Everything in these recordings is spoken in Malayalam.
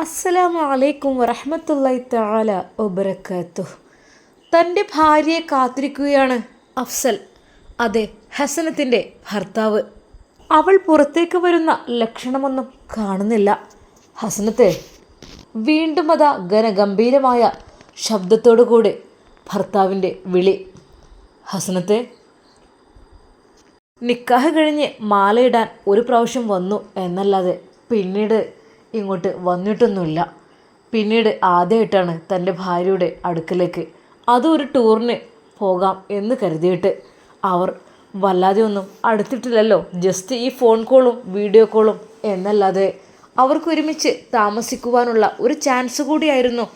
അസ്സലാമു അലൈക്കും വറഹമത്തല്ലായി തആല വബറകാത്തു തന്റെ ഭാര്യയെ കാത്തിരിക്കുകയാണ് അഫ്സൽ അതെ ഹസനത്തിന്റെ ഭർത്താവ്. അവൾ പുറത്തേക്ക് വരുന്ന ലക്ഷണമൊന്നും കാണുന്നില്ല. ഹസനത്തെ വീണ്ടും അതാ ഘനഗംഭീരമായ ശബ്ദത്തോടു കൂടി ഭർത്താവിന്റെ വിളി. ഹസനത്തെ നിക്കാഹ് കഴിഞ്ഞ് മാലയിടാൻ ഒരു പ്രാവശ്യം വന്നു എന്നല്ലാതെ പിന്നീട് ഇങ്ങോട്ട് വന്നിട്ടൊന്നുമില്ല. പിന്നീട് ആദ്യമായിട്ടാണ് തന്റെ ഭാര്യയുടെ അടുക്കലേക്ക് അതും ഒരു ടൂറിന് പോകാം എന്ന് കരുതിയിട്ട് അവർ വല്ലാതെ ഒന്നും അടുത്തിട്ടില്ലല്ലോ. ജസ്റ്റ് ഈ ഫോൺ കോളും വീഡിയോ കോളും എന്നല്ലാതെ അവർക്ക് ഒരുമിച്ച് താമസിക്കുവാനുള്ള ഒരു ചാൻസ് കൂടിയായിരുന്നു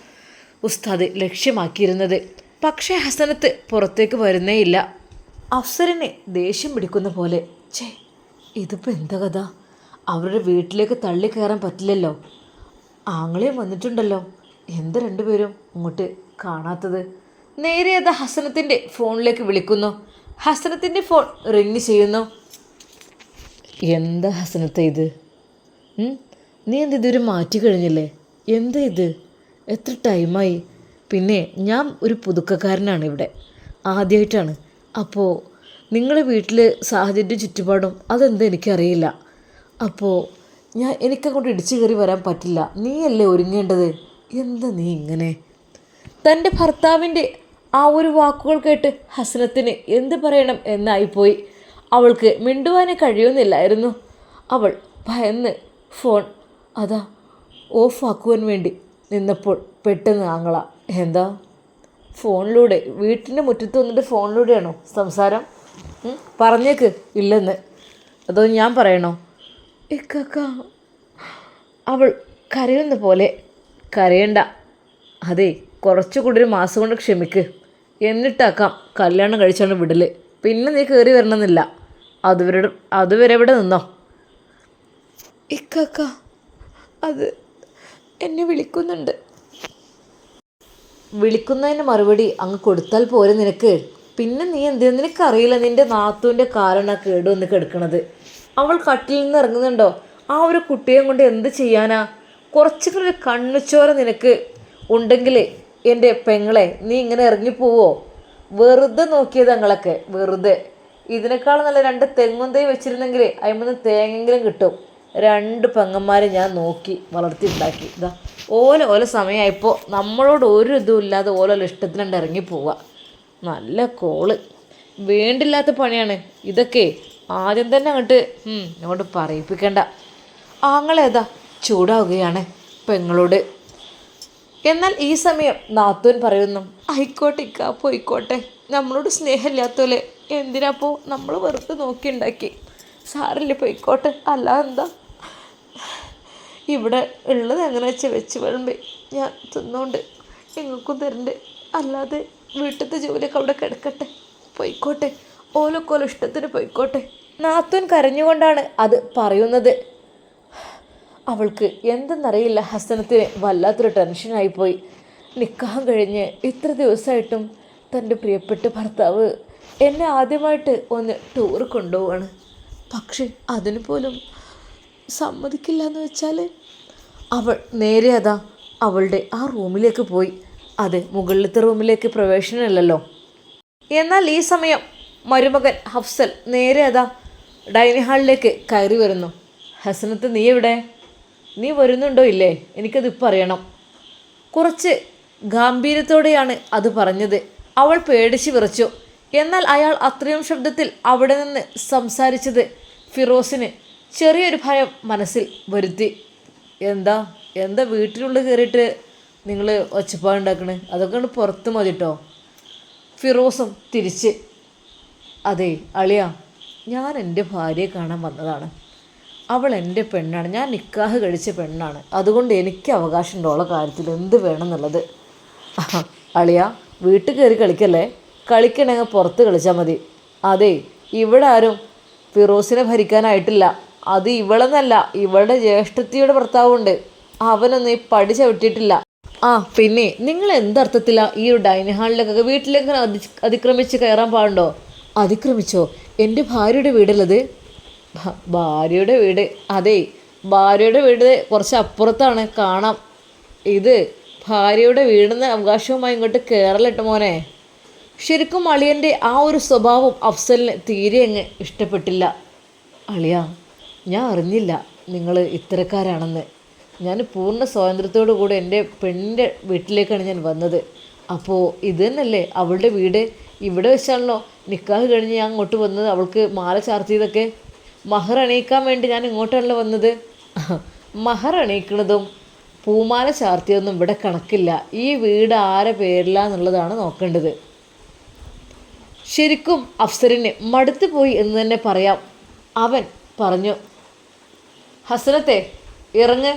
ഉസ്താദ് ലക്ഷ്യമാക്കിയിരുന്നത്. പക്ഷേ ഹസനത്ത് പുറത്തേക്ക് വരുന്നേയില്ല. അഫ്സറിനെ ദേഷ്യം പിടിക്കുന്ന പോലെ ചേ ഇതിപ്പോൾ എന്താ കഥ? അവരുടെ വീട്ടിലേക്ക് തള്ളി കയറാൻ പറ്റില്ലല്ലോ. ആങ്ങളെയും വന്നിട്ടുണ്ടല്ലോ. എന്ത് രണ്ടുപേരും ഇങ്ങോട്ട് കാണാത്തത്? നേരെ അത് ഹസനത്തിന്റെ ഫോണിലേക്ക് വിളിക്കുന്നു. ഹസനത്തിന്റെ ഫോൺ റിങ് ചെയ്യുന്നു. എന്താ ഹസനത്തെ ഇത്? നീ എന്ത് ഇതുവരെ മാറ്റി കഴിഞ്ഞില്ലേ? എന്താ ഇത്? എത്ര ടൈമായി? പിന്നെ ഞാൻ ഒരു പുതുക്കക്കാരനാണ് ഇവിടെ. ആദ്യമായിട്ടാണ് അപ്പോൾ നിങ്ങളുടെ വീട്ടിൽ സാഹചര്യം ചുറ്റുപാടും അതെന്താ എനിക്കറിയില്ല. അപ്പോൾ ഞാൻ എനിക്കങ്ങോട്ട് ഇടിച്ചു കയറി വരാൻ പറ്റില്ല. നീയല്ലേ ഒരുങ്ങേണ്ടത്? എന്താ നീ ഇങ്ങനെ? തന്റെ ഭർത്താവിന്റെ ആ ഒരു വാക്കുകൾ കേട്ട് ഹസനത്തിന് എന്ത് പറയണം എന്നായിപ്പോയി. അവൾക്ക് മിണ്ടുവാനേ കഴിയുന്നില്ലായിരുന്നു. അവൾ ഭയന്ന് ഫോൺ അതാ ഓഫാക്കുവാൻ വേണ്ടി നിന്നപ്പോൾ പെട്ടെന്ന് ആങ്ങള. എന്താ? ഫോണിലൂടെ? വീട്ടിന്റെ മുറ്റത്ത് വന്നിട്ട് ഫോണിലൂടെയാണോ സംസാരം? പറഞ്ഞേക്ക് ഇല്ലെന്ന്. അതോ ഞാൻ പറയണോ? ഇക്കക്ക അവൾ കരയുന്ന പോലെ കരയണ്ട. അതെ കുറച്ചുകൂടി ഒരു മാസം കൊണ്ട് ക്ഷമിക്ക്. എന്നിട്ടാക്കാം കല്യാണം കഴിച്ചാണ് വിടൽ പിന്നെ നീ കയറി വരണമെന്നില്ല. അതുവരെ അതുവരെ ഇവിടെ നിന്നോ. ഇക്കക്ക അത് എന്നെ വിളിക്കുന്നുണ്ട്. വിളിക്കുന്നതിന് മറുപടി അങ്ങ് കൊടുത്താൽ പോരെ നിനക്ക്. പിന്നെ നീ എന്തിനാ? നിനക്കറിയില്ല നിന്റെ നാത്തുവിന്റെ കാലാണ് കേട് വന്ന് കിടക്കണത്. അവൾ കട്ടിൽ നിന്ന് ഇറങ്ങുന്നുണ്ടോ? ആ ഒരു കുട്ടിയെ കൊണ്ട് എന്ത് ചെയ്യാനാ? കുറച്ചുകൂടെ ഒരു കണ്ണുച്ചോര നിനക്ക് ഉണ്ടെങ്കിൽ എന്റെ പെങ്ങളെ നീ ഇങ്ങനെ ഇറങ്ങിപ്പോവോ? വെറുതെ നോക്കിയത് ഞങ്ങളൊക്കെ വെറുതെ. ഇതിനേക്കാൾ നല്ല രണ്ട് തെങ്ങും തൈ വെച്ചിരുന്നെങ്കിൽ അതിമന്ന് തേങ്ങെങ്കിലും കിട്ടും. രണ്ട് പെങ്ങന്മാരെ ഞാൻ നോക്കി വളർത്തി ഉണ്ടാക്കി. ഇതാ ഓല ഓല സമയമായപ്പോൾ നമ്മളോട് ഒരു ഇതും ഇല്ലാതെ ഓല ഇഷ്ടത്തിനുണ്ട് ഇറങ്ങി പോവുക നല്ല കോൾ. വേണ്ടില്ലാത്ത പണിയാണ്. ഇതൊക്കെ ആദ്യം തന്നെ അങ്ങോട്ട് അങ്ങോട്ട് പറയിപ്പിക്കണ്ട. ആങ്ങളേതാ ചൂടാവുകയാണ് പെങ്ങളോട്. എന്നാൽ ഈ സമയം നാത്തൂൻ പറയുന്നു ആയിക്കോട്ടെ ഇക്കാ പോയിക്കോട്ടെ. നമ്മളോട് സ്നേഹമില്ലാത്തോലെ എന്തിനാപ്പോ നമ്മൾ വെറുതെ നോക്കിയുണ്ടാക്കി സാറില്ല പോയിക്കോട്ടെ. അല്ല എന്താ? ഇവിടെ ഉള്ളത് എങ്ങനെ വെച്ച്? വെച്ച് വിളമ്പി. ഞാൻ തിന്നോണ്ട് നിങ്ങൾക്കും തരണ്ട്. അല്ലാതെ വീട്ടിലത്തെ ജോലിയൊക്കെ അവിടെ കിടക്കട്ടെ. പോയിക്കോട്ടെ. ഓലക്കോല ഇഷ്ടത്തിന് പോയിക്കോട്ടെ. നാത്തൂൻ കരഞ്ഞുകൊണ്ടാണ് അത് പറയുന്നത്. അവൾക്ക് എന്തെന്നറിയില്ല ഹസനത്തിന് വല്ലാത്തൊരു ടെൻഷനായിപ്പോയി നിക്കാഹം കഴിഞ്ഞ് ഇത്ര ദിവസമായിട്ടും തന്റെ പ്രിയപ്പെട്ട ഭർത്താവ് എന്നെ ആദ്യമായിട്ട് ഒന്ന് ടൂർ കൊണ്ടുപോവാണ്. പക്ഷെ അതിന് പോലും സമ്മതിക്കില്ല എന്ന് വെച്ചാൽ അവൾ നേരെ അതാ അവളുടെ ആ റൂമിലേക്ക് പോയി. അതെ മുകളിലത്തെ റൂമിലേക്ക് പ്രവേശനമല്ലല്ലോ. എന്നാൽ ഈ സമയം മരുമകൻ ഹഫ്സൽ നേരെ അതാ ഡൈനിങ് ഹാളിലേക്ക് കയറി വരുന്നു. ഹസനത്ത് നീ എവിടെ? നീ വരുന്നുണ്ടോ ഇല്ലേ? എനിക്കത് ഇപ്പം അറിയണം. കുറച്ച് ഗാംഭീര്യത്തോടെയാണ് അത് പറഞ്ഞത്. അവൾ പേടിച്ച് വിറച്ചു. എന്നാൽ അയാൾ അത്രയും ശബ്ദത്തിൽ അവിടെ നിന്ന് സംസാരിച്ചത് ഫിറോസിന് ചെറിയൊരു ഭയം മനസ്സിൽ വരുത്തി. എന്താ? എന്താ വീട്ടിനുള്ളിൽ കയറിയിട്ട് നിങ്ങൾ ഒച്ചപ്പാടുണ്ടാക്കണേ? അതൊക്കെ ഒന്ന് പുറത്ത് മതി കേട്ടോ ഫിറോസും തിരിച്ച് അതെ അളിയ ഞാൻ എന്റെ ഭാര്യയെ കാണാൻ വന്നതാണ്. അവൾ എന്റെ പെണ്ണാണ്. ഞാൻ നിക്കാഹ് കഴിച്ച പെണ്ണാണ്. അതുകൊണ്ട് എനിക്ക് അവകാശമുണ്ട് അവളെ കാര്യത്തിൽ? എന്ത് വേണമെന്നുള്ളത് അളിയ വീട്ടിൽ കയറി കളിക്കല്ലേ? കളിക്കണമെങ്കിൽ പുറത്ത് കളിച്ചാൽ മതി. അതെ ഇവിടെ ആരും ഫിറോസിനെ ഭരിക്കാനായിട്ടില്ല. അത് ഇവളെന്നല്ല ഇവളുടെ ജ്യേഷ്ഠത്തിയുടെ ഭർത്താവുണ്ട്. അവനൊന്നും ഈ പടി ചവിട്ടിയിട്ടില്ല. ആ പിന്നെ നിങ്ങൾ എന്തർത്ഥത്തിലാണ് ഈ ഒരു ഡൈനിങ് ഹാളിലേക്കൊക്കെ വീട്ടിലേക്ക് അതി അതിക്രമിച്ച് കയറാൻ പാടുണ്ടോ? അതിക്രമിച്ചോ? എന്റെ ഭാര്യയുടെ വീടല്ലത്? ഭാര്യയുടെ വീട്. അതെ ഭാര്യയുടെ വീട് കുറച്ച് അപ്പുറത്താണ്. കാണാം. ഇത് ഭാര്യയുടെ വീടിന്ന് അവകാശവുമായി ഇങ്ങോട്ട് കയറലിട്ട് മോനെ. ശരിക്കും അളിയന്റെ ആ ഒരു സ്വഭാവം അഫ്സലിന് തീരെ അങ്ങ് ഇഷ്ടപ്പെട്ടില്ല. അളിയ ഞാൻ അറിഞ്ഞില്ല നിങ്ങൾ ഇത്തരക്കാരാണെന്ന്. ഞാൻ പൂർണ സ്വാതന്ത്ര്യത്തോടു കൂടെ എന്റെ പെണ്ണിന്റെ വീട്ടിലേക്കാണ് ഞാൻ വന്നത്. അപ്പോൾ ഇത് തന്നെയല്ലേ അവളുടെ വീട്? ഇവിടെ വെച്ചാണല്ലോ. നിക്കാഹ് കഴിഞ്ഞ് ഞാൻ അങ്ങോട്ട് വന്നത്. അവൾക്ക് മാല ചാർത്തിയതൊക്കെ മഹർ അണിയിക്കാൻ വേണ്ടി ഞാൻ ഇങ്ങോട്ടാണല്ലോ വന്നത്? മഹർ അണിയിക്കണതും പൂമാല ചാർത്തിയതൊന്നും ഇവിടെ കണക്കില്ല. ഈ വീട് ആരെ പേരില്ല എന്നുള്ളതാണ് നോക്കേണ്ടത്. ശരിക്കും അഫ്സറിന് മടുത്തു പോയി എന്ന് തന്നെ പറയാം. അവൻ പറഞ്ഞു ഹസനത്തെ ഇറങ്ങ്.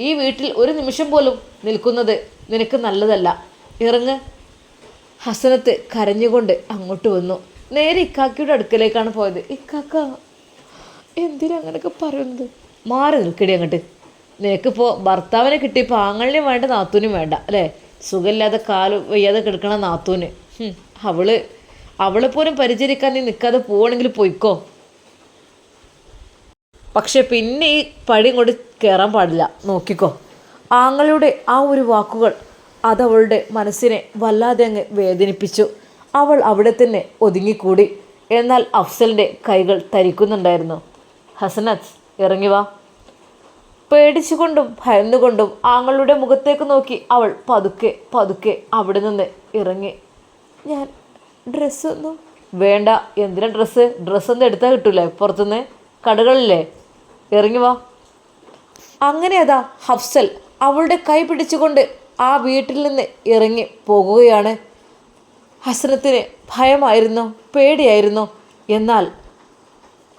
ഈ വീട്ടിൽ ഒരു നിമിഷം പോലും നിൽക്കുന്നത് നിനക്ക് നല്ലതല്ല. ഇറങ്ങ്. ഹസനത്ത് കരഞ്ഞുകൊണ്ട് അങ്ങോട്ട് വന്നു. നേരെ ഇക്കാക്കയുടെ അടുക്കലേക്കാണ് പോയത്. ഇക്കാക്ക എന്തിനാ അങ്ങനെയൊക്കെ പറയുന്നത്? മാറി നിൽക്കടി അങ്ങോട്ട്. നിനക്കിപ്പോൾ ഭർത്താവിനെ കിട്ടി ആങ്ങളിനും വേണ്ട നാത്തൂനും വേണ്ട അല്ലേ? സുഖമില്ലാതെ കാൽ വയ്യാതെ കിടക്കണ നാത്തൂന്. അവൾ അവളെ പോലും പരിചരിക്കാൻ നീ നിൽക്കാതെ പോവാണെങ്കിൽ പോയിക്കോ. പക്ഷെ പിന്നെ ഈ പടി ഇങ്ങോട്ട് കയറാൻ പാടില്ല. നോക്കിക്കോ. ആങ്ങളുടെ ആ ഒരു വാക്കുകൾ അതവളുടെ മനസ്സിനെ വല്ലാതെ അങ്ങ് വേദനിപ്പിച്ചു. അവൾ അവിടെ തന്നെ ഒതുങ്ങിക്കൂടി. എന്നാൽ അഫ്സലിന്റെ കൈകൾ തരിക്കുന്നുണ്ടായിരുന്നു. ഹസനത്ത് ഇറങ്ങി വാ. പേടിച്ചുകൊണ്ടും ഭയന്നുകൊണ്ടും ആങ്ങളുടെ മുഖത്തേക്ക് നോക്കി അവൾ പതുക്കെ പതുക്കെ അവിടെ നിന്ന് ഇറങ്ങി. ഞാൻ ഡ്രസ്സൊന്നും വേണ്ട. എന്തിനാ ഡ്രസ്സ്? ഡ്രസ്സൊന്നും എടുത്താൽ കിട്ടൂലേ. പുറത്തുനിന്ന് കടകളില്ലേ? ഇറങ്ങി വാ. അങ്ങനെ അതാ ഹഫ്സൽ. അവളുടെ കൈ പിടിച്ചുകൊണ്ട് ആ വീട്ടിൽ നിന്ന് ഇറങ്ങി പോകുകയാണ്. ഹസനത്തിന് ഭയമായിരുന്നു പേടിയായിരുന്നു. എന്നാൽ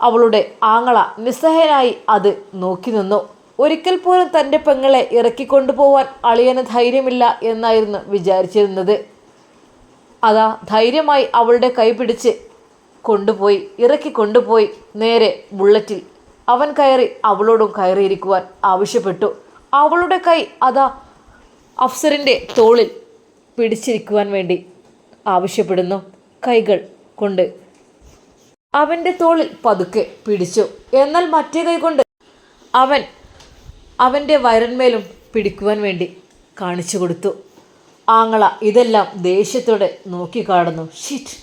അവളുടെ ആങ്ങള നിസ്സഹനായി അത് നോക്കി നിന്നു. ഒരിക്കൽ പോലും തന്റെ പെങ്ങളെ ഇറക്കിക്കൊണ്ടുപോവാൻ അളിയന് ധൈര്യമില്ല എന്നായിരുന്നു വിചാരിച്ചിരുന്നത്. അതാ ധൈര്യമായി അവളുടെ കൈ പിടിച്ച് കൊണ്ടുപോയി ഇറക്കി കൊണ്ടുപോയി നേരെ ബുള്ളറ്റിൽ. അവൻ കയറി അവളോടും കയറിയിരിക്കുവാൻ ആവശ്യപ്പെട്ടു. അവളുടെ കൈ അതാ അഫ്സറിന്റെ തോളിൽ പിടിച്ചിരിക്കുവാൻ വേണ്ടി ആവശ്യപ്പെടുന്നു. കൈകൾ കൊണ്ട്. അവന്റെ തോളിൽ പതുക്കെ പിടിച്ചു. എന്നാൽ മറ്റേ കൈ കൊണ്ട് അവൻ അവന്റെ വയറന്മേലും പിടിക്കുവാൻ വേണ്ടി കാണിച്ചു കൊടുത്തു. ആങ്ങള ഇതെല്ലാം ദേഷ്യത്തോടെ നോക്കി കാണുന്നു ഷിറ്റ്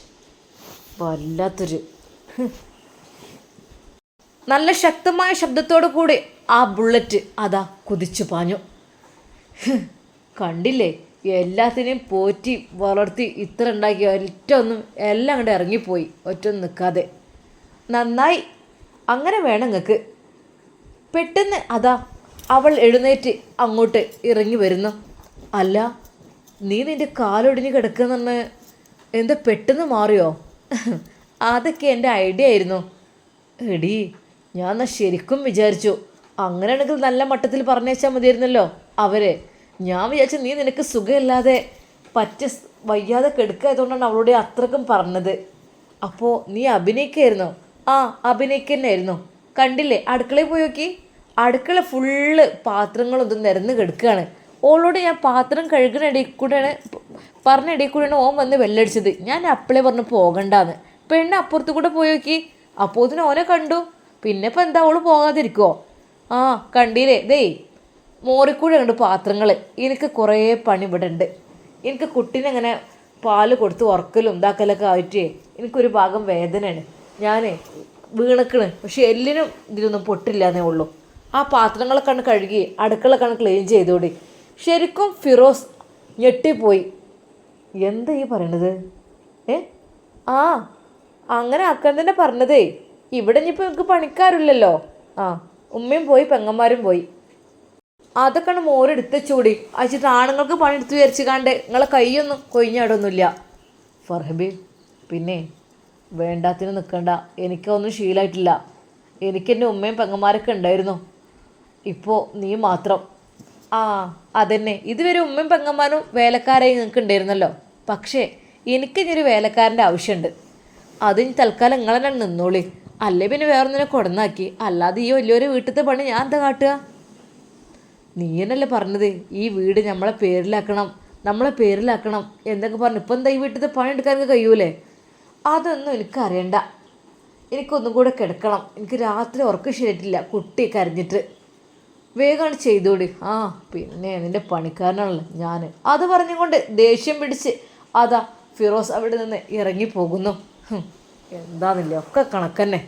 വല്ലാത്തൊരു നല്ല ശക്തമായ ശബ്ദത്തോടു കൂടി ആ ബുള്ളറ്റ് അതാ കുതിച്ചു പാഞ്ഞു. കണ്ടില്ലേ? എല്ലാത്തിനെയും പോറ്റി വളർത്തി ഇത്ര ഉണ്ടാക്കി ഒറ്റ ഒന്നും എല്ലാം അങ്ങോട്ട് ഇറങ്ങിപ്പോയി. ഒറ്റ ഒന്നും നിൽക്കാതെ നന്നായി. അങ്ങനെ വേണം നിങ്ങൾക്ക് പെട്ടെന്ന് അതാ അവൾ എഴുന്നേറ്റ് അങ്ങോട്ട് ഇറങ്ങി വരുന്നു. അല്ല നീ നിന്റെ കാലൊടിഞ്ഞ് കിടക്കുന്നെന്ന് എന്താ പെട്ടെന്ന് മാറിയോ? അതൊക്കെ എന്റെ ഐഡിയ ആയിരുന്നു. എടി ഞാൻ ശരിക്കും വിചാരിച്ചു. അങ്ങനെയാണെങ്കിൽ നല്ല മട്ടത്തിൽ പറഞ്ഞേച്ചാൽ മതിയായിരുന്നല്ലോ അവരെ. ഞാൻ വിചാരിച്ചു നീ നിനക്ക് സുഖമില്ലാതെ പറ്റ വയ്യാതെ കെടുക്കായതുകൊണ്ടാണ് അവളോട് അത്രക്കും പറഞ്ഞത്. അപ്പോൾ നീ അഭിനയിക്കായിരുന്നോ? ആ അഭിനയിക്കന്നെയായിരുന്നു കണ്ടില്ലേ? അടുക്കളയിൽ പോയി നോക്കി. അടുക്കള ഫുള്ള് പാത്രങ്ങളൊന്നും നിരന്ന് കിടക്കുകയാണ് ഓളോട് ഞാൻ പാത്രം കഴുകുന്ന ഇടയിൽ കൂടെയാണ് പറഞ്ഞ ഇടയിൽ കൂടെയാണ് ഓൻ വന്ന് വെല്ലടിച്ചത് ഞാൻ അപ്പളെ പറഞ്ഞു പോകണ്ടാന്ന്. പെണ്ണ് അപ്പുറത്ത് കൂടെ പോയി നോക്കി. അപ്പോൾ ഇതിന് ഓനെ കണ്ടു. പിന്നെ ഇപ്പം എന്താ? ഓൾ പോകാതിരിക്കുമോ ആ കണ്ടില്ലേ? ദേ മോറിക്കൂടെ ഉണ്ട് പാത്രങ്ങൾ എനിക്ക് കുറേ പണി ഇവിടെ ഉണ്ട് എനിക്ക് കുട്ടീനെ അങ്ങനെ പാൽ കൊടുത്ത് ഉറക്കലും ഇതാക്കലൊക്കെ ആയിട്ടേ എനിക്കൊരു ഭാഗം വേദനയാണ്. ഞാൻ വീണക്കണ്. പക്ഷേ എല്ലിനും ഇതിലൊന്നും പൊട്ടില്ല എന്നേ ഉള്ളൂ. ആ പാത്രങ്ങളൊക്കെ കണ്ട് കഴുകി അടുക്കള കണ്ട് ക്ലീൻ ചെയ്തോടി. ശരിക്കും ഫിറോസ് ഞെട്ടിപ്പോയി. എന്താ ഈ പറയണത്? ഏ? ആ അങ്ങനെ ആക്കാൻ തന്നെ പറഞ്ഞതേ. ഇവിടെ ഇനിയിപ്പോൾ എനിക്ക് പണിക്കാരില്ലല്ലോ. ആ ഉമ്മയും പോയി പെങ്ങന്മാരും പോയി. അതൊക്കെയാണ് മോരെടുത്ത് ചൂടി അച്ഛൻ ആണുങ്ങൾക്ക് പണിയെടുത്ത് വിചാരിച്ച് കാണ്ട് നിങ്ങളെ കൈയൊന്നും കൊഴിഞ്ഞാടൊന്നുമില്ല. ഫർഹബി പിന്നെ വേണ്ടാത്തിന് നിൽക്കണ്ട എനിക്കൊന്നും ശീലായിട്ടില്ല. എനിക്കെന്റെ ഉമ്മയും പെങ്ങന്മാരൊക്കെ ഉണ്ടായിരുന്നു. ഇപ്പോൾ നീ മാത്രം. ആ അതന്നെ. ഇതുവരെ ഉമ്മയും പെങ്ങന്മാരും വേലക്കാരായി നിങ്ങൾക്ക് ഉണ്ടായിരുന്നല്ലോ. പക്ഷേ എനിക്ക് ഇനി ഒരു വേലക്കാരന്റെ ആവശ്യമുണ്ട്. അതിന് തൽക്കാലം നിങ്ങളെന്നെ നിന്നോളി. അല്ലേ പിന്നെ വേറൊന്നിനെ കൊടുന്നാക്കി. അല്ലാതെ ഈ വലിയൊരു വീട്ടിലത്തെ പണി ഞാൻ എന്താ കാട്ടുക? നീ എന്നല്ലേ പറഞ്ഞത്? ഈ വീട് നമ്മളെ പേരിലാക്കണം നമ്മളെ പേരിലാക്കണം എന്തൊക്കെ പറഞ്ഞു. ഇപ്പം എന്താ ഈ വീട്ടിൽ പണി എടുക്കാനൊക്കെ കഴിയൂലേ? അതൊന്നും എനിക്കറിയണ്ട എനിക്കൊന്നും കൂടെ കിടക്കണം. എനിക്ക് രാത്രി ഉറക്കം ശരിയായിട്ടില്ല. കുട്ടി കരഞ്ഞിട്ട്. വേഗമാണ് ചെയ്തോടി. ആ പിന്നെ നിന്റെ പണിക്കാരനാണല്ലോ ഞാൻ അത് പറഞ്ഞുകൊണ്ട് ദേഷ്യം പിടിച്ച് അതാ ഫിറോസ് അവിടെ നിന്ന് ഇറങ്ങി പോകുന്നു എന്താന്നില്ല ഒക്കെ കണക്കന്നെ?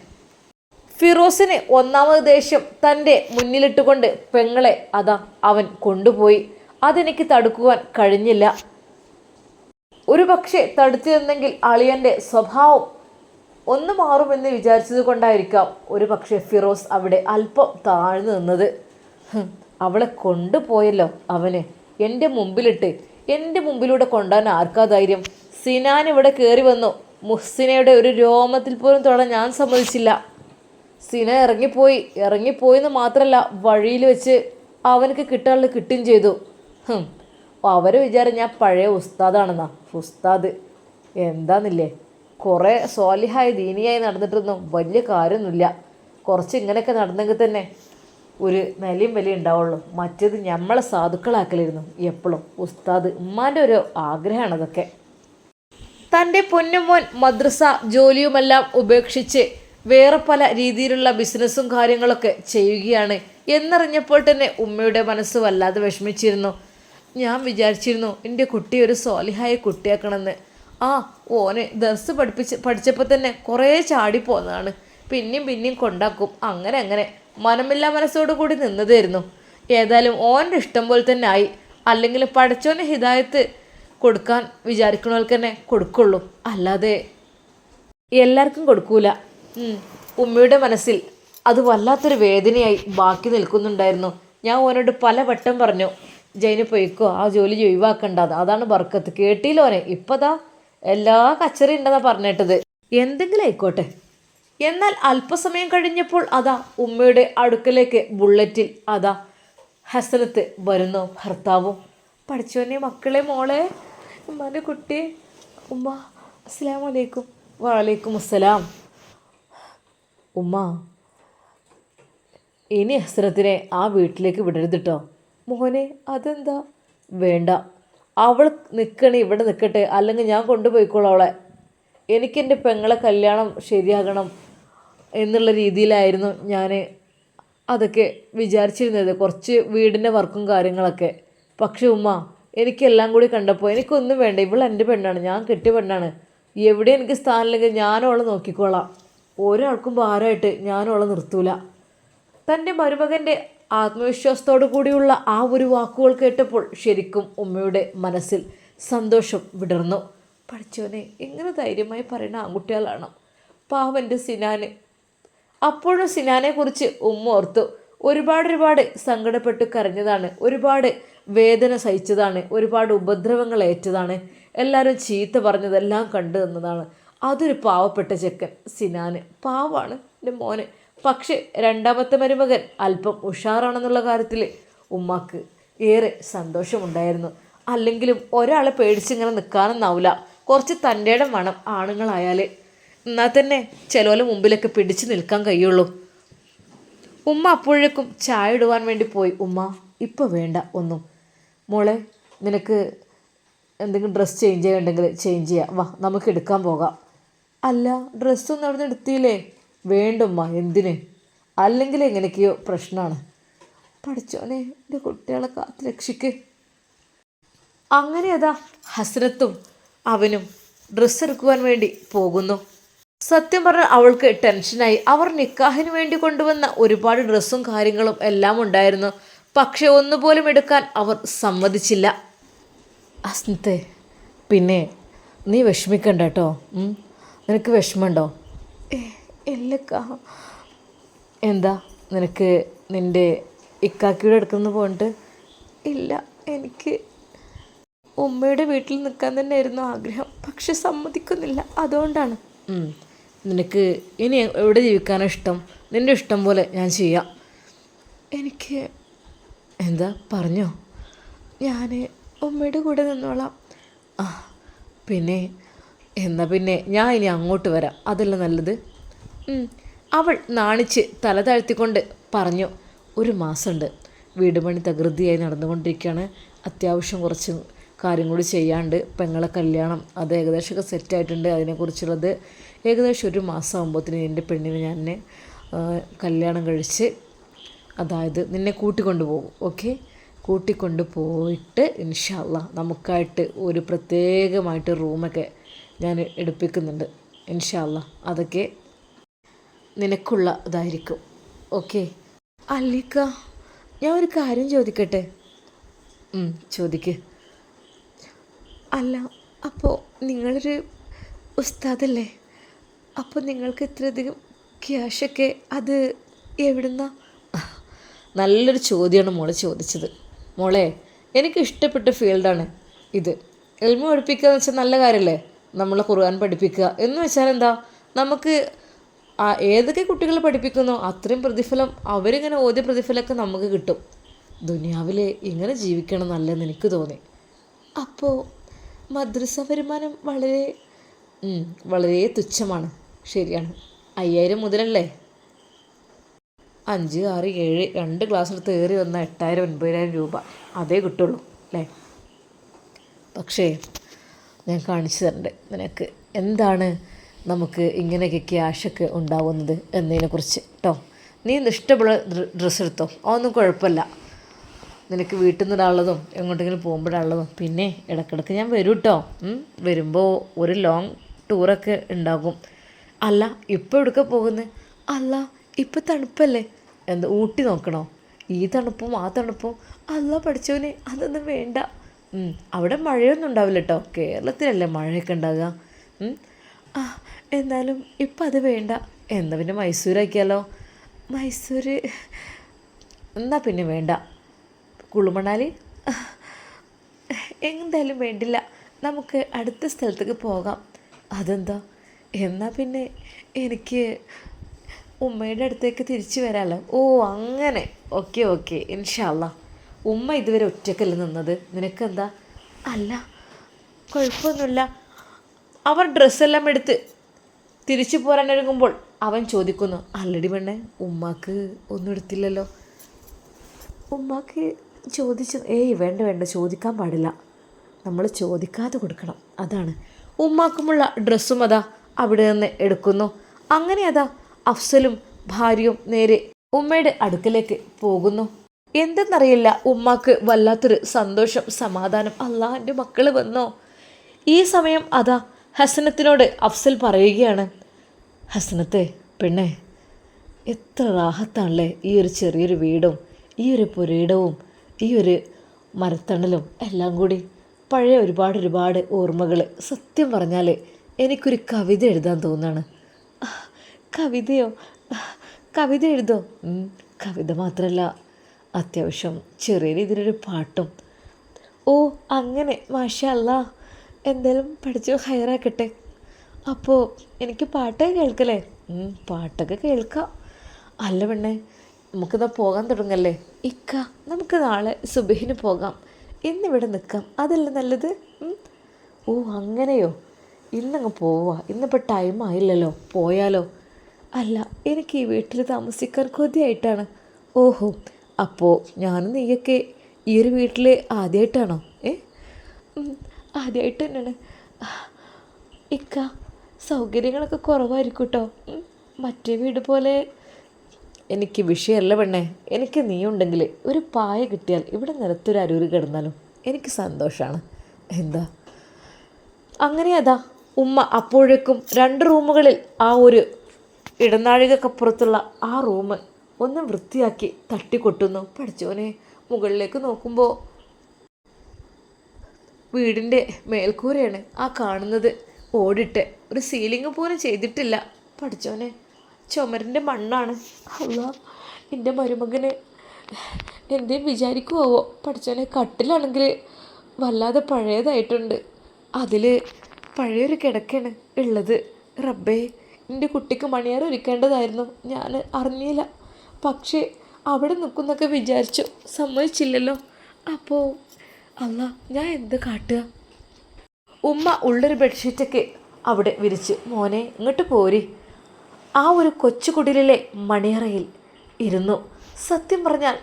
ഫിറോസിന് ഒന്നാമത് ദേഷ്യം തന്റെ മുന്നിലിട്ടുകൊണ്ട് പെങ്ങളെ അതാ അവൻ കൊണ്ടുപോയി. അതെനിക്ക് തടുക്കുവാൻ കഴിഞ്ഞില്ല. ഒരു പക്ഷേ തടുത്തിരുന്നെങ്കിൽ അളിയന്റെ സ്വഭാവം ഒന്ന് മാറുമെന്ന് വിചാരിച്ചത് കൊണ്ടായിരിക്കാം ഒരു പക്ഷേ ഫിറോസ് അവിടെ അല്പം താഴ്ന്നു നിന്നത്. അവളെ കൊണ്ടുപോയല്ലോ അവന്. എന്റെ മുമ്പിലിട്ട് എന്റെ മുമ്പിലൂടെ കൊണ്ടുപോകാൻ ആർക്കാ ധൈര്യം? സിനാൻ ഇവിടെ കയറി വന്നു. മുഹ്സിനയുടെ ഒരു രോമത്തിൽ പോലും തൊടാൻ ഞാൻ സമ്മതിച്ചില്ല. സിന ഇറങ്ങിപ്പോയി. ഇറങ്ങിപ്പോയി എന്ന് മാത്രമല്ല വഴിയിൽ വെച്ച് അവനക്ക് കിട്ടാനുള്ള കിട്ടുകയും ചെയ്തു. അവർ വിചാരം ഞാൻ പഴയ ഉസ്താദാണെന്നാ. ഉസ്താദ് എന്താന്നില്ലേ? കുറേ സ്വാലിഹായി ദീനിയായി നടന്നിട്ടൊന്നും വലിയ കാര്യമൊന്നുമില്ല. കുറച്ച് ഇങ്ങനെയൊക്കെ നടന്നെങ്കിൽ തന്നെ ഒരു നിലയും വലിയ ഉണ്ടാവുള്ളൂ. മറ്റേത് നമ്മളെ സാധുക്കളാക്കലായിരുന്നു എപ്പോഴും ഉസ്താദ് ഉമ്മാന്റെ ഒരു ആഗ്രഹമാണ് അതൊക്കെ. തന്റെ പൊന്നുമോൻ മദ്രസ ജോലിയുമെല്ലാം ഉപേക്ഷിച്ച് വേറെ പല രീതിയിലുള്ള ബിസിനസ്സും കാര്യങ്ങളൊക്കെ ചെയ്യുകയാണ്. എന്നറിഞ്ഞപ്പോൾ തന്നെ ഉമ്മയുടെ മനസ്സ് വല്ലാതെ വിഷമിച്ചിരുന്നു. ഞാൻ വിചാരിച്ചിരുന്നു എന്റെ കുട്ടി ഒരു സോലിഹായ കുട്ടിയാക്കണമെന്ന്. ആ ഓനെ ദർസ് പഠിപ്പിച്ച് പഠിച്ചപ്പോൾ തന്നെ കുറേ ചാടിപ്പോന്നതാണ് പിന്നെയും പിന്നെയും കൊണ്ടാക്കും. അങ്ങനെ അങ്ങനെ. മനമില്ലാ മനസ്സോടു കൂടി നിന്നതായിരുന്നു. ഏതായാലും ഓന്റെ ഇഷ്ടം പോലെ തന്നെ ആയി. അല്ലെങ്കിൽ പഠിച്ചോനെ ഹിതായത്ത് കൊടുക്കാൻ വിചാരിക്കണവർക്ക് തന്നെ കൊടുക്കുള്ളൂ. അല്ലാതെ എല്ലാവർക്കും കൊടുക്കൂല. ഉമ്മയുടെ മനസ്സിൽ അത് വല്ലാത്തൊരു വേദനയായി ബാക്കി നിൽക്കുന്നുണ്ടായിരുന്നു. ഞാൻ ഓനോട് പല വട്ടം പറഞ്ഞു ജൈന് പൊയ്ക്കോ ആ ജോലി ഒഴിവാക്കണ്ടത് അതാണ് ബർക്കത്ത്. കേട്ടില്ലോനെ ഇപ്പതാ എല്ലാ കച്ചറി ഉണ്ടെന്നാ പറഞ്ഞിട്ടത്. എന്തെങ്കിലും ആയിക്കോട്ടെ. എന്നാൽ അല്പസമയം കഴിഞ്ഞപ്പോൾ അതാ ഉമ്മയുടെ അടുക്കലേക്ക് ബുള്ളറ്റിൽ അതാ ഹസനത്ത് വരുന്നു ഭർത്താവും. പഠിച്ചോനെ മക്കളെ മോളെ ഉമ്മാന്റെ കുട്ടി ഉമ്മ അസ്സാം വലൈക്കും വാലൈക്കും അസ്സലാം. ഉമ്മ ഇനി ഹസ്രത്തിനെ ആ വീട്ടിലേക്ക് വിടരുത് കേട്ടോ മോനെ അതെന്താ? വേണ്ട. അവൾ നിൽക്കണേ ഇവിടെ നിൽക്കട്ടെ അല്ലെങ്കിൽ ഞാൻ കൊണ്ടുപോയിക്കോളാം അവളെ. എനിക്കെന്റെ പെങ്ങളെ കല്യാണം ശരിയാകണം എന്നുള്ള രീതിയിലായിരുന്നു ഞാൻ അതൊക്കെ വിചാരിച്ചിരുന്നത്. കുറച്ച് വീടിന്റെ വർക്കും കാര്യങ്ങളൊക്കെ. പക്ഷേ ഉമ്മ എനിക്കെല്ലാം കൂടി കണ്ടപ്പോൾ എനിക്കൊന്നും വേണ്ട. ഇവൾ എന്റെ പെണ്ണാണ്. ഞാൻ കെട്ടിയ പെണ്ണാണ്. എവിടെ എനിക്ക് സ്ഥാനമില്ലെങ്കിൽ ഞാനവളെ നോക്കിക്കോളാം. ഒരാൾക്കും ഭാരമായിട്ട് ഞാനവളെ നിർത്തൂല. തന്റെ മരുമകന്റെ ആത്മവിശ്വാസത്തോടു കൂടിയുള്ള ആ ഒരു വാക്കുകൾ കേട്ടപ്പോൾ ശരിക്കും ഉമ്മയുടെ മനസ്സിൽ സന്തോഷം വിടർന്നു. പഠിച്ചവനെ എങ്ങനെ ധൈര്യമായി പറയുന്ന ആൺകുട്ടികളാണ്? പാവന്റെ സിനാന്. അപ്പോഴും സിനാനെക്കുറിച്ച് ഉമ്മ ഓർത്തു. ഒരുപാട് ഒരുപാട് സങ്കടപ്പെട്ട് കരഞ്ഞതാണ്. ഒരുപാട് വേദന സഹിച്ചതാണ്. ഒരുപാട് ഉപദ്രവങ്ങൾ ഏറ്റതാണ്. എല്ലാവരും ചീത്ത പറഞ്ഞതെല്ലാം കണ്ടു തന്നതാണ് അതൊരു പാവപ്പെട്ട ചെക്കൻ സിനാന്. പാവാണ് എന്റെ മോന്. പക്ഷേ രണ്ടാമത്തെ മരുമകൻ അല്പം ഉഷാറാണെന്നുള്ള കാര്യത്തിൽ ഉമ്മാക്ക് ഏറെ സന്തോഷമുണ്ടായിരുന്നു. അല്ലെങ്കിലും ഒരാളെ പേടിച്ചിങ്ങനെ നിൽക്കാനൊന്നാവില്ല കുറച്ച് തന്റെ ഇടം വേണം ആണുങ്ങളായാൽ എന്നാൽ തന്നെ ചിലവരെ മുമ്പിലൊക്കെ പിടിച്ചു നിൽക്കാൻ കഴിയുള്ളൂ. ഉമ്മ അപ്പോഴേക്കും ചായ ഇടുവാൻ വേണ്ടി പോയി. ഉമ്മ ഇപ്പോൾ വേണ്ട ഒന്നും. മോളെ നിനക്ക് എന്തെങ്കിലും ഡ്രസ്സ് ചേഞ്ച് ചെയ്യണ്ടെങ്കിൽ ചേഞ്ച് ചെയ്യാം. വാ നമുക്ക് എടുക്കാൻ പോകാം. അല്ല ഡ്രസ്സൊന്നും അവിടെ നിന്ന് എടുത്തില്ലേ? വേണ്ടുമ്മ എന്തിന്? അല്ലെങ്കിൽ എങ്ങനെയൊക്കെയോ പ്രശ്നമാണ് പഠിച്ചോനെ എന്റെ കുട്ടികളെ കാത്ത് രക്ഷിക്ക്. അങ്ങനെ അതാ ഹസ്രത്തും അവനും ഡ്രസ്സ് എടുക്കുവാൻ വേണ്ടി പോകുന്നു. സത്യം പറഞ്ഞാൽ അവൾക്ക് ടെൻഷനായി. അവർ നിക്കാഹിന് വേണ്ടി കൊണ്ടുവന്ന ഒരുപാട് ഡ്രസ്സും കാര്യങ്ങളും എല്ലാം ഉണ്ടായിരുന്നു. പക്ഷെ ഒന്നുപോലും എടുക്കാൻ അവർ സമ്മതിച്ചില്ല. അസ്നത്തെ പിന്നെ നീ വിഷമിക്കണ്ട കേട്ടോ? നിനക്ക് വിഷമമുണ്ടോ? ഇല്ലക്ക. എന്താ? നിനക്ക് നിന്റെ ഇക്കാക്കിയുടെ അടുക്കുന്ന പോയിട്ട് ഇല്ല എനിക്ക് ഉമ്മയുടെ വീട്ടിൽ നിൽക്കാൻ തന്നെ തന്നെയായിരുന്നു ആഗ്രഹം. പക്ഷെ സമ്മതിക്കുന്നില്ല അതുകൊണ്ടാണ്. നിനക്ക് ഇനി എവിടെ ജീവിക്കാനാണ് ഇഷ്ടം? നിന്റെ ഇഷ്ടം പോലെ ഞാൻ ചെയ്യാം. എനിക്ക് എന്താ? പറഞ്ഞോ. ഞാൻ ഉമ്മയുടെ കൂടെ നിന്നോളാം. ആ പിന്നെ എന്നാ പിന്നെ ഞാൻ ഇനി അങ്ങോട്ട് വരാം. അതല്ല നല്ലത്. അവൾ നാണിച്ച് തല താഴ്ത്തിക്കൊണ്ട് പറഞ്ഞു ഒരു മാസമുണ്ട്. വീട് പണി തകൃതിയായി നടന്നുകൊണ്ടിരിക്കുകയാണ്. അത്യാവശ്യം കുറച്ച് കാര്യം കൂടി ചെയ്യാണ്ട് പെങ്ങളെ കല്യാണം അത് ഏകദേശമൊക്കെ സെറ്റായിട്ടുണ്ട് അതിനെക്കുറിച്ചുള്ളത്. ഏകദേശം ഒരു മാസം ആകുമ്പോഴത്തേന് എന്റെ പെണ്ണിനെ ഞാൻ കല്യാണം കഴിച്ച് അതായത് നിന്നെ കൂട്ടിക്കൊണ്ട് പോകും. ഓക്കെ? കൂട്ടിക്കൊണ്ട് പോയിട്ട് ഇൻഷാല്ല നമുക്കായിട്ട് ഒരു പ്രത്യേകമായിട്ട് റൂമൊക്കെ ഞാൻ എടുപ്പിക്കുന്നുണ്ട്. ഇൻഷാല്ല അതൊക്കെ നിനക്കുള്ള ഇതായിരിക്കും. ഓക്കെ? അല്ലിക്ക ഞാൻ ഒരു കാര്യം ചോദിക്കട്ടെ? ചോദിക്ക്. അല്ല അപ്പോൾ നിങ്ങളൊരു ഉസ്താദല്ലേ? അപ്പോൾ നിങ്ങൾക്ക് ഇത്രയധികം ക്യാഷൊക്കെ അത് എവിടുന്ന? നല്ലൊരു ചോദ്യമാണ് മോളെ ചോദിച്ചത്. മോളെ എനിക്ക് ഇഷ്ടപ്പെട്ട ഫീൽഡാണ് ഇത്. എൽമ പഠിപ്പിക്കുക എന്ന് വെച്ചാൽ നല്ല കാര്യമല്ലേ നമ്മളെ ഖുർആൻ പഠിപ്പിക്കുക എന്ന് വെച്ചാൽ എന്താ? നമുക്ക് ഏതൊക്കെ കുട്ടികൾ പഠിപ്പിക്കുന്നോ അത്രയും പ്രതിഫലം അവരിങ്ങനെ ഓതിയ പ്രതിഫലമൊക്കെ നമുക്ക് കിട്ടും. ദുനിയാവിൽ ഇങ്ങനെ ജീവിക്കണം നല്ലതെന്ന് എനിക്ക് തോന്നി. അപ്പോൾ മദ്രസ വരുമാനം വളരെ വളരെ തുച്ഛമാണ്. ശരിയാണ്. അയ്യായിരം മുതലല്ലേ? അഞ്ച് ആറ് ഏഴ് രണ്ട് ക്ലാസ് എടുത്ത് വന്ന എട്ടായിരം ഒൻപതിനായിരം രൂപ അതേ കിട്ടുള്ളൂ അല്ലേ? പക്ഷേ ഞാൻ കാണിച്ചു തരണ്ട് നിനക്ക്. എന്താണ് നമുക്ക് ഇങ്ങനെയൊക്കെ ക്യാഷൊക്കെ ഉണ്ടാവുന്നത് എന്നതിനെക്കുറിച്ച് കേട്ടോ നീ ഇന്ന് ഇഷ്ടമുള്ള ഡ്രസ്സ് എടുത്തോ? അതൊന്നും കുഴപ്പമില്ല. നിനക്ക് വീട്ടിൽ നിന്ന് ഇടാനുള്ളതും എങ്ങോട്ടെങ്കിലും പോകുമ്പോഴാണുള്ളതും പിന്നെ ഇടക്കിടക്ക് ഞാൻ വരും കേട്ടോ വരുമ്പോൾ ഒരു ലോങ് ടൂറൊക്കെ ഉണ്ടാകും. അല്ല ഇപ്പോൾ എവിടുക്ക പോകുന്നത് അല്ല ഇപ്പം തണുപ്പല്ലേ? എന്താ ഊട്ടി നോക്കണോ? ഈ തണുപ്പും ആ തണുപ്പും? അല്ല പഠിച്ചവനെ അതൊന്നും വേണ്ട. അവിടെ മഴയൊന്നും ഉണ്ടാവില്ല കേട്ടോ കേരളത്തിലല്ലേ മഴയൊക്കെ ഉണ്ടാകുക ആ എന്നാലും ഇപ്പം അത് വേണ്ട. എന്നാൽ പിന്നെ മൈസൂരാക്കിയാലോ? മൈസൂർ എന്നാൽ പിന്നെ വേണ്ട. കുളുമണാലി? എന്തായാലും വേണ്ടില്ല. നമുക്ക് അടുത്ത സ്ഥലത്തേക്ക് പോകാം. അതെന്താ? എന്നാൽ പിന്നെ എനിക്ക് ഉമ്മയുടെ അടുത്തേക്ക് തിരിച്ചു വരാമല്ലോ ഓ അങ്ങനെ. Okay okay. ഇൻഷാല്ല ഉമ്മ ഇതുവരെ ഒറ്റക്കല്ല നിന്നത്? നിനക്കെന്താ? അല്ല കുഴപ്പമൊന്നുമില്ല. അവർ ഡ്രസ്സെല്ലാം എടുത്ത് തിരിച്ചു പോരാനൊരുങ്ങുമ്പോൾ അവൻ ചോദിക്കുന്നു അല്ലടി പെണ്ണെ ഉമ്മാക്ക് ഒന്നും എടുത്തില്ലല്ലോ? ഉമ്മാക്ക് ചോദിച്ചു ഏയ് വേണ്ട വേണ്ട ചോദിക്കാൻ പാടില്ല. നമ്മൾ ചോദിക്കാതെ കൊടുക്കണം അതാണ്. ഉമ്മാക്കുമുള്ള ഡ്രസ്സും അതാ അവിടെ നിന്ന് എടുക്കുന്നു. അങ്ങനെ അതാ അഫ്സലും ഭാര്യയും നേരെ ഉമ്മയുടെ അടുക്കലേക്ക് പോകുന്നു. എന്തെന്നറിയില്ല. ഉമ്മാക്ക് വല്ലാത്തൊരു സന്തോഷം സമാധാനം. അള്ളാഹന്റെ മക്കൾ വന്നോ? ഈ സമയം അതാ ഹസനത്തിനോട് അഫ്സൽ പറയുകയാണ്. ഹസനത്തെ പെണ്ണേ എത്ര റാഹത്താണല്ലേ ഈ ഒരു ചെറിയൊരു വീടും ഈ ഒരു പുരയിടവും ഈ ഒരു മരത്തണലും എല്ലാം കൂടി. പഴയ ഒരുപാട് ഒരുപാട് ഓർമ്മകൾ. സത്യം പറഞ്ഞാൽ എനിക്കൊരു കവിത എഴുതാൻ തോന്നുകയാണ് കവിതയോ? കവിത എഴുതോ? കവിത മാത്രമല്ല അത്യാവശ്യം ചെറിയ രീതിയിലൊരു പാട്ടും. ഓ അങ്ങനെ മാഷാ അല്ലാ എന്തായാലും പഠിച്ചു ഹയറാക്കട്ടെ അപ്പോൾ എനിക്ക് പാട്ടൊക്കെ കേൾക്കല്ലേ? പാട്ടൊക്കെ കേൾക്കാം. അല്ല പെണ്ണെ നമുക്കിതാ പോകാൻ തുടങ്ങല്ലേ? ഇക്ക നമുക്ക് നാളെ സുബഹിന് പോകാം. ഇന്നിവിടെ നിൽക്കാം അതല്ല നല്ലത്? ഓ അങ്ങനെയോ? ഇന്നങ്ങ് പോവാ. ഇന്നിപ്പോൾ ടൈം ആയില്ലല്ലോ. പോയാലോ? അല്ല എനിക്ക് ഈ വീട്ടിൽ താമസിക്കാൻ കൊതിയായിട്ടാണ്. ഓഹോ അപ്പോൾ ഞാനും നീയൊക്കെ ഈ ഒരു വീട്ടിൽ ആദ്യമായിട്ടാണോ ഏ? ആദ്യമായിട്ട് തന്നെയാണ് ഇക്ക സൗകര്യങ്ങളൊക്കെ കുറവായിരിക്കും കേട്ടോ മറ്റേ വീട് പോലെ. എനിക്ക് വിഷയമല്ല പെണ്ണേ. എനിക്ക് നീ ഉണ്ടെങ്കിൽ ഒരു പായ കിട്ടിയാൽ ഇവിടെ നിലത്തൊരു അരൂര് കിടന്നാലും എനിക്ക് സന്തോഷമാണ് എന്താ? അങ്ങനെ അതാ. ഉമ്മ അപ്പോഴേക്കും രണ്ട് റൂമുകളിൽ ആ ഒരു ഇടനാഴികക്കപ്പുറത്തുള്ള ആ റൂം ഒന്ന് വൃത്തിയാക്കി തട്ടിക്കൊട്ടുന്നു. പഠിച്ചോനെ മുകളിലേക്ക് നോക്കുമ്പോൾ വീടിന്റെ മേൽക്കൂരയാണ് ആ കാണുന്നത്. ഓടിട്ട് ഒരു സീലിംഗ് പോലും ചെയ്തിട്ടില്ല. പഠിച്ചോനെ ചുമരിന്റെ മണ്ണാണ്. അല്ല എന്റെ മരുമകന് എന്തേ വിചാരിക്കുവോ പഠിച്ചോനെ കട്ടിലാണെങ്കിൽ വല്ലാതെ പഴയതായിട്ടുണ്ട്. അതിൽ പഴയൊരു കിടക്കാണ് ഉള്ളത്. റബ്ബേ എന്റെ കുട്ടിക്ക് മണിയാർ ഒരുക്കേണ്ടതായിരുന്നു. ഞാൻ അറിഞ്ഞില്ല. പക്ഷേ അവിടെ നിൽക്കുന്നൊക്കെ വിചാരിച്ചു. സമ്മതിച്ചില്ലല്ലോ. അപ്പോൾ അല്ല ഞാൻ എന്ത് കാട്ടുക? ഉമ്മ ഉള്ളൊരു ബെഡ്ഷീറ്റൊക്കെ അവിടെ വിരിച്ച് മോനെ ഇങ്ങോട്ട് പോരി. ആ ഒരു കൊച്ചു കുടിലിലെ മണിയറയിൽ ഇരുന്നു. സത്യം പറഞ്ഞാൽ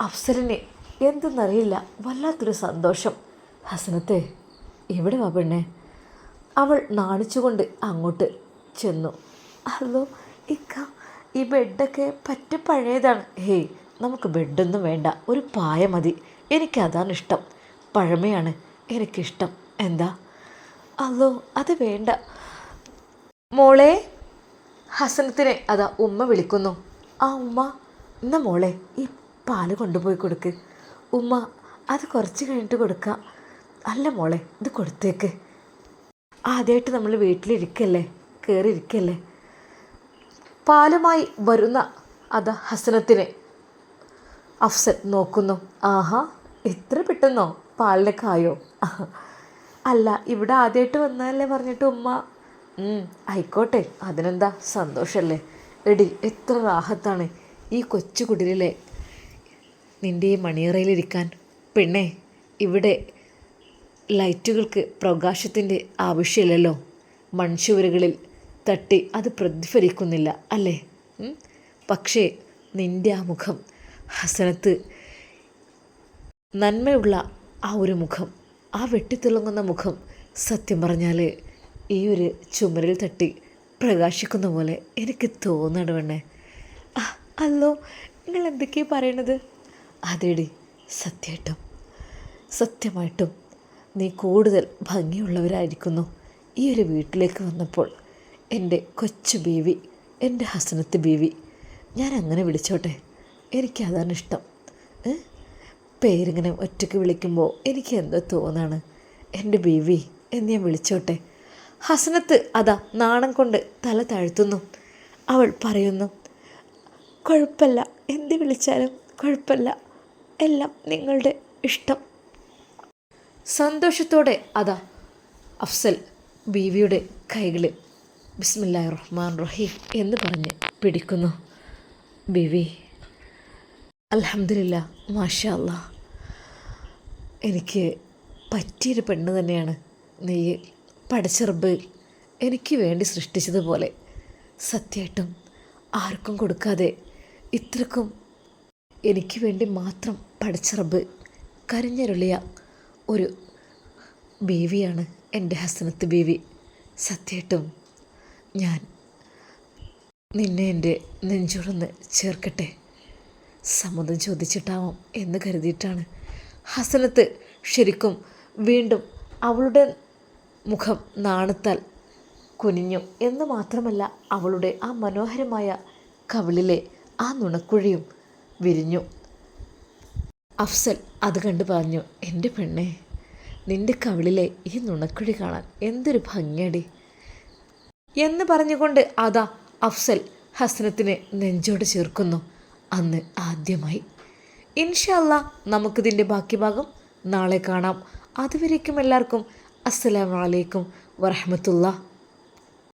അഫ്സലിനെ എന്തെന്നറിയില്ല വല്ലാത്തൊരു സന്തോഷം. ഹസനത്തെ എവിടെ വാ പെണ്ണേ? അവൾ നാണിച്ചുകൊണ്ട് അങ്ങോട്ട് ചെന്നു. അല്ലോ ഇക്ക ഈ ബെഡൊക്കെ പറ്റ പഴയതാണ്. ഹേയ് നമുക്ക് ബെഡൊന്നും വേണ്ട. ഒരു പായ മതി. എനിക്കതാണ് ഇഷ്ടം. പഴമയാണ് എനിക്കിഷ്ടം. എന്താ? അല്ലോ അത് വേണ്ട. മോളെ ഹസനത്തിനെ അതാ ഉമ്മ വിളിക്കുന്നു. ആ ഉമ്മ എന്നാ മോളെ ഈ പാൽ കൊണ്ടുപോയി കൊടുക്ക്. ഉമ്മ അത് കുറച്ച് കഴിഞ്ഞിട്ട് കൊടുക്കാം. അല്ല മോളെ ഇത് കൊടുത്തേക്ക്. ആദ്യമായിട്ട് നമ്മൾ വീട്ടിലിരിക്കല്ലേ? കയറിയിരിക്കല്ലേ പാലുമായി വരുന്ന അത് ഹസനത്തിനെ. അഫ്സൽ നോക്കുന്നു. ആഹാ എത്ര പെട്ടെന്നോ. പാലിന്റെ കായോ. അല്ല ഇവിടെ ആദ്യമായിട്ട് വന്നതല്ലേ പറഞ്ഞിട്ട് ഉമ്മ? ആയിക്കോട്ടെ. അതിനെന്താ? സന്തോഷമല്ലേ എടി എത്ര റാഹത്താണ് ഈ കൊച്ചു കുടിലിലെ നിന്റെ ഈ മണിയറയിലിരിക്കാൻ. പിന്നെ ഇവിടെ ലൈറ്റുകൾക്ക് പ്രകാശത്തിന്റെ ആവശ്യമില്ലല്ലോ. മൺചുവരുകളിൽ തട്ടി അത് പ്രതിഫലിക്കുന്നില്ല അല്ലേ? പക്ഷേ നിന്റെ ആ മുഖം ഹസനത്ത് നന്മയുള്ള ആ ഒരു മുഖം ആ വെട്ടിത്തിളങ്ങുന്ന മുഖം സത്യം പറഞ്ഞാൽ ഈ ഒരു ചുമരിൽ തട്ടി പ്രകാശിക്കുന്ന പോലെ എനിക്ക് തോന്നണം ആ അല്ലോ നിങ്ങൾ എന്തൊക്കെയാണ് പറയണത്? അതേടി സത്യമായിട്ടും സത്യമായിട്ടും നീ കൂടുതൽ ഭംഗിയുള്ളവരായിരിക്കുന്നു ഈ ഒരു വീട്ടിലേക്ക് വന്നപ്പോൾ. എന്റെ കൊച്ചു ബീവി എന്റെ ഹസനത്ത് ബീവി. ഞാൻ അങ്ങനെ വിളിച്ചോട്ടെ എനിക്കതാണ് ഇഷ്ടം. ഏ? പേരിങ്ങനെ ഒറ്റയ്ക്ക് വിളിക്കുമ്പോൾ എനിക്ക് എന്തോ തോന്നാണ്. എന്റെ ബീവി എന്ന് ഞാൻ വിളിച്ചോട്ടെ. ഹസനത്ത് അതാ നാണം കൊണ്ട് തല താഴ്ത്തുന്നു. അവൾ പറയുന്നു കുഴപ്പമില്ല. എന്ത് വിളിച്ചാലും കുഴപ്പമില്ല. എല്ലാം നിങ്ങളുടെ ഇഷ്ടം. സന്തോഷത്തോടെ അതാ അഫ്സൽ ബീവിയുടെ കൈകളിൽ ബിസ്മില്ലാഹി റഹ്മാൻ റഹീം എന്ന് പറഞ്ഞ് പിടിക്കുന്നു. ബിവി അലഹമില്ല മാഷാ എനിക്ക് പറ്റിയൊരു പെണ്ണ് തന്നെയാണ് നീ പടച്ചെറുബ് എനിക്ക് വേണ്ടി സൃഷ്ടിച്ചതുപോലെ. സത്യമായിട്ടും ആർക്കും കൊടുക്കാതെ ഇത്രക്കും എനിക്ക് വേണ്ടി മാത്രം പടച്ചെറുബ് കരിഞ്ഞരുളിയ ഒരു ബീവിയാണ് എന്റെ ഹസനത്ത് ബീവി. സത്യമായിട്ടും ഞാൻ നിന്നെ എന്റെ നെഞ്ചോടൊന്ന് ചേർക്കട്ടെ. സമ്മതം ചോദിച്ചിട്ടാവും എന്ന് കരുതിയിട്ടാണ് ഹസനത്ത് ശരിക്കും വീണ്ടും അവളുടെ മുഖം നാണത്താൽ കുനിഞ്ഞു. എന്ന് മാത്രമല്ല അവളുടെ ആ മനോഹരമായ കവിളിലെ ആ നുണക്കുഴിയും വിരിഞ്ഞു. അഫ്സൽ അത് കണ്ടു പറഞ്ഞു എന്റെ പെണ്ണെ നിന്റെ കവിളിലെ ഈ നുണക്കുഴി കാണാൻ എന്തൊരു ഭംഗിയടി. എന്ന് പറഞ്ഞുകൊണ്ട് അതാ അഫ്സൽ ഹസനത്തിന് നെഞ്ചോട് ചേർക്കുന്നു. അന്ന് ആദ്യമായി. ഇൻഷല്ല നമുക്കിതിന്റെ ബാക്കി ഭാഗം നാളെ കാണാം. അതുവരേക്കും എല്ലാവർക്കും അസ്സലാമലൈക്കും വറഹമത്തുള്ള